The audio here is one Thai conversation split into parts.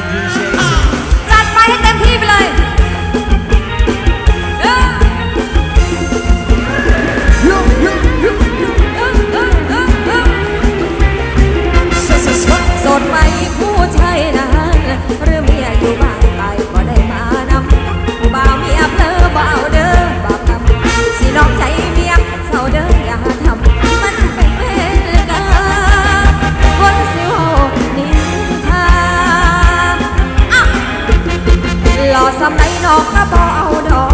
Vision. สำไรนอกก็บอเอาดอก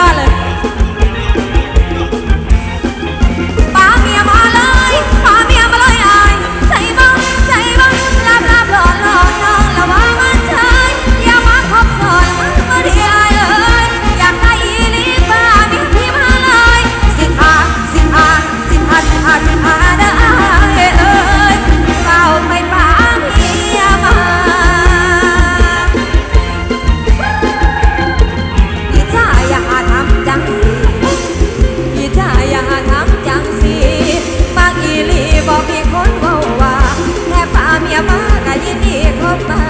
Charlotte. คนเบาว่าแค่พาเมียมาก็ยินดีคบมา